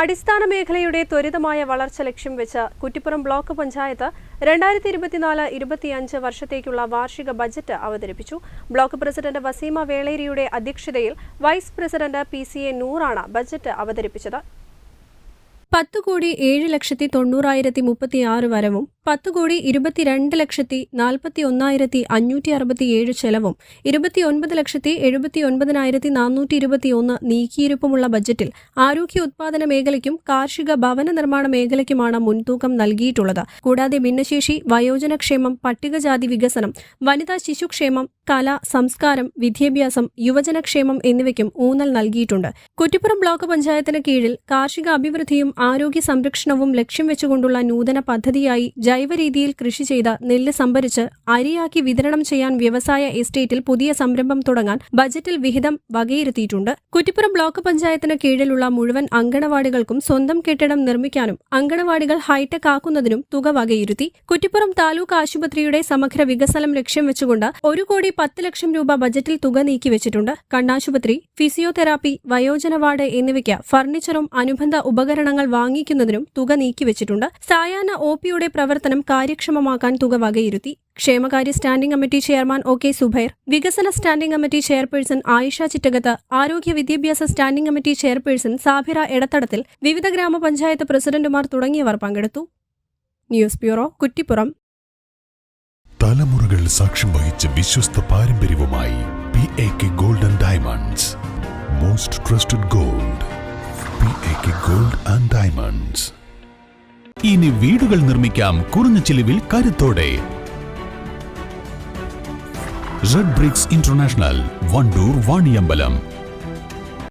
അടിസ്ഥാന മേഖലയുടെ ത്വരിതമായ വളർച്ച ലക്ഷ്യം വെച്ച് കുറ്റിപ്പുറം ബ്ലോക്ക് പഞ്ചായത്ത് രണ്ടായിരത്തി ഇരുപത്തിനാല് ഇരുപത്തിയഞ്ച് വർഷത്തേക്കുള്ള വാർഷിക ബജറ്റ് അവതരിപ്പിച്ചു. ബ്ലോക്ക് പ്രസിഡന്റ് വസീമ വേളേരിയുടെ അധ്യക്ഷതയിൽ vice president P C A നൂറാണ് ബജറ്റ് അവതരിപ്പിച്ചത്. പത്ത് കോടി ഏഴ് ലക്ഷത്തി തൊണ്ണൂറായിരത്തി മുപ്പത്തി ആറ് വരവും പത്ത് കോടി ഇരുപത്തിരണ്ട് ലക്ഷത്തി നാൽപ്പത്തി ഒന്നായിരത്തി അഞ്ഞൂറ്റി അറുപത്തിയേഴ് ചെലവും ഇരുപത്തിയൊൻപത് ലക്ഷത്തി എഴുപത്തി ഒൻപതിനായിരത്തി നാനൂറ്റി ഇരുപത്തിയൊന്ന് നീക്കിയിരുപ്പുമുള്ള ബജറ്റിൽ ആരോഗ്യ ഉത്പാദന മേഖലയ്ക്കും കാർഷിക ഭവന നിർമ്മാണ മേഖലയ്ക്കുമാണ് മുൻതൂക്കം നൽകിയിട്ടുള്ളത്. കൂടാതെ ഭിന്നശേഷി വയോജനക്ഷേമം പട്ടികജാതി വികസനം വനിതാ ശിശുക്ഷേമം കല സംസ്കാരം വിദ്യാഭ്യാസം യുവജനക്ഷേമം എന്നിവയ്ക്കും ഊന്നൽ നൽകിയിട്ടുണ്ട്. കുറ്റിപ്പുറം ബ്ലോക്ക് പഞ്ചായത്തിന് കീഴിൽ കാർഷിക അഭിവൃദ്ധിയും ആരോഗ്യ സംരക്ഷണവും ലക്ഷ്യം വെച്ചുകൊണ്ടുള്ള നൂതന പദ്ധതിയായി ജൈവരീതിയിൽ കൃഷി ചെയ്ത നെല്ല് സംഭരിച്ച് അരിയാക്കി വിതരണം ചെയ്യാൻ വ്യവസായ എസ്റ്റേറ്റിൽ പുതിയ സംരംഭം തുടങ്ങാൻ ബജറ്റിൽ വിഹിതം വകയിരുത്തിയിട്ടുണ്ട്. കുറ്റിപ്പുറം ബ്ലോക്ക് പഞ്ചായത്തിന് കീഴിലുള്ള മുഴുവൻ അങ്കണവാടികൾക്കും സ്വന്തം കെട്ടിടം നിർമ്മിക്കാനും അങ്കണവാടികൾ ഹൈടെക് ആക്കുന്നതിനും തുക വകയിരുത്തി. കുറ്റിപ്പുറം താലൂക്ക് ആശുപത്രിയുടെ സമഗ്ര വികസനം ലക്ഷ്യം വെച്ചുകൊണ്ട് ഒരു കോടി പത്ത് ലക്ഷം രൂപ ബജറ്റിൽ തുക നീക്കിവച്ചിട്ടുണ്ട്. കണ്ണാശുപത്രി ഫിസിയോതെറാപ്പി വയോജന വാർഡ് എന്നിവയ്ക്ക് ഫർണിച്ചറും അനുബന്ധ ഉപകരണങ്ങൾ വാങ്ങിക്കുന്നതിനും തുക നീക്കിവച്ചിട്ടുണ്ട്. സായാഹ്ന ഒ പിയുടെ പ്രവർത്തനം കാര്യക്ഷമമാക്കാൻ തുക വകയിരുത്തി. ക്ഷേമകാര്യ standing committee chairman O K Zubair വികസന standing committee chairperson Ayisha Chittakath ആരോഗ്യ വിദ്യാഭ്യാസ standing committee chairperson Sabira Edathadathil വിവിധ ഗ്രാമപഞ്ചായത്ത് പ്രസിഡന്റുമാർ തുടങ്ങിയവർ പങ്കെടുത്തു. News bureau Kuttippuram. തലമുറകൾ സാക്ഷ്യം വഹിച്ച വിശ്വസ്ത പാരമ്പര്യവുമായി P A K diamonds most trusted gold P A K gold and diamonds ഇനി വീടുകൾ നിർമ്മിക്കാം കുറഞ്ഞ ചിലവിൽ കരുത്തോടെ. Red bricks international Wandoor Vaniyambalam